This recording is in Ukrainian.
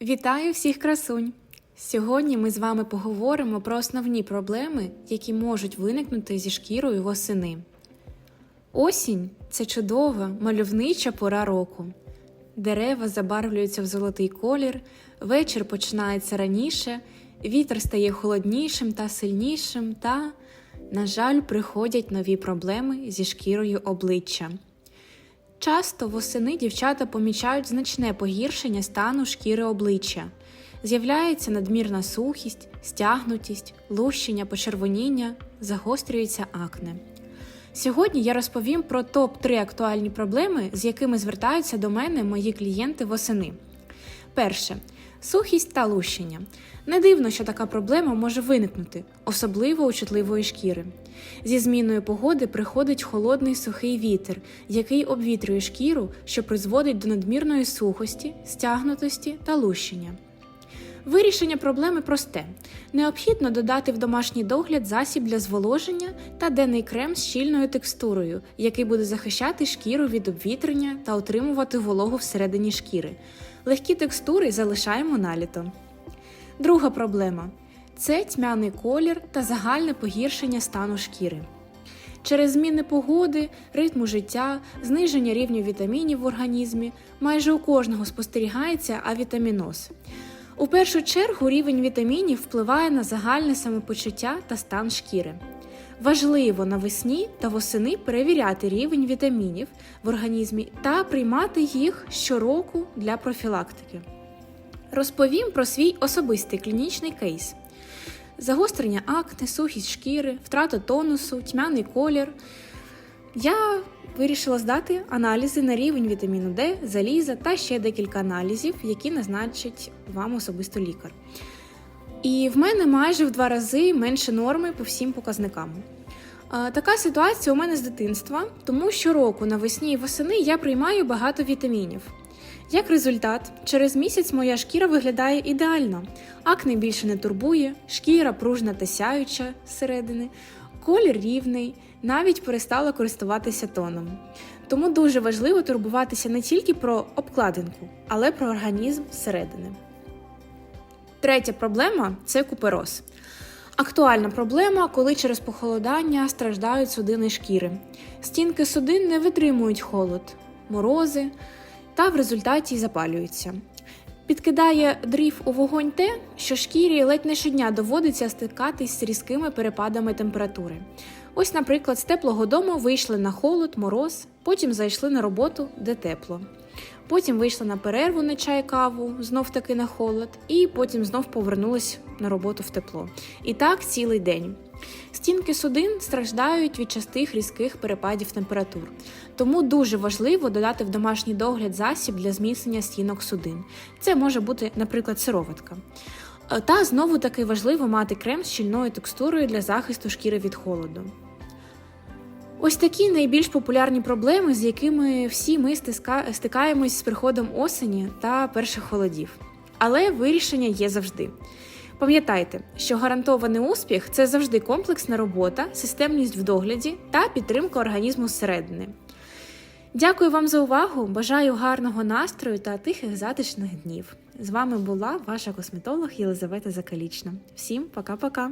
Вітаю всіх красунь! Сьогодні ми з вами поговоримо про основні проблеми, які можуть виникнути зі шкірою восени. Осінь це чудова, мальовнича пора року. Дерева забарвлюються в золотий колір, вечір починається раніше, вітер стає холоднішим та сильнішим, та, на жаль, приходять нові проблеми зі шкірою обличчя. Часто восени дівчата помічають значне погіршення стану шкіри обличчя. З'являється надмірна сухість, стягнутість, лущення, почервоніння, загострюється акне. Сьогодні я розповім про топ-3 актуальні проблеми, з якими звертаються до мене мої клієнти восени. Перше сухість та лущення. Не дивно, що така проблема може виникнути, особливо у чутливої шкіри. Зі зміною погоди приходить холодний сухий вітер, який обвітрює шкіру, що призводить до надмірної сухості, стягнутості та лущення. Вирішення проблеми просте: необхідно додати в домашній догляд засіб для зволоження та денний крем з щільною текстурою, який буде захищати шкіру від обвітрення та отримувати вологу всередині шкіри. Легкі текстури залишаємо наліто. Друга проблема це тьмяний колір та загальне погіршення стану шкіри. Через зміни погоди, ритму життя, зниження рівню вітамінів в організмі майже у кожного спостерігається авітаміноз. У першу чергу рівень вітамінів впливає на загальне самопочуття та стан шкіри. Важливо навесні та восени перевіряти рівень вітамінів в організмі та приймати їх щороку для профілактики. Розповім про свій особистий клінічний кейс: загострення акне, сухість шкіри, втрата тонусу, тьмяний колір. Я вирішила здати аналізи на рівень вітаміну Д, заліза та ще декілька аналізів, які назначить вам особисто лікар. І в мене майже в два рази менше норми по всім показникам. Така ситуація у мене з дитинства, тому щороку навесні і восени я приймаю багато вітамінів. Як результат, через місяць моя шкіра виглядає ідеально, акне більше не турбує, шкіра пружна та сяюча зсередини, колір рівний, навіть перестала користуватися тоном. Тому дуже важливо турбуватися не тільки про обкладинку, але про організм зсередини. Третя проблема це купероз. Актуальна проблема, коли через похолодання страждають судини шкіри. Стінки судин не витримують холод, морози та в результаті запалюються. Підкидає дрів у вогонь те, що шкірі ледь не щодня доводиться стикатись з різкими перепадами температури. Ось, наприклад, з теплого дому вийшли на холод, мороз, потім зайшли на роботу, де тепло. Потім вийшла на перерву на чай каву, знов таки на холод, і потім знов повернулась на роботу в тепло. І так цілий день. Стінки судин страждають від частих різких перепадів температур, тому дуже важливо додати в домашній догляд засіб для зміцнення стінок судин. Це може бути, наприклад, сироватка. Е, Та знову таки важливо мати крем з щільною текстурою для захисту шкіри від холоду. Ось такі найбільш популярні проблеми, з якими всі ми стикаємось з приходом осені та перших холодів. Але вирішення є завжди. Пам'ятайте, що гарантований успіх це завжди комплексна робота, системність в догляді та підтримка організму зсередини. Дякую вам за увагу! Бажаю гарного настрою та тихих затишних днів. З вами була ваша косметолог Єлизавета Закалічна. Всім пока-пока!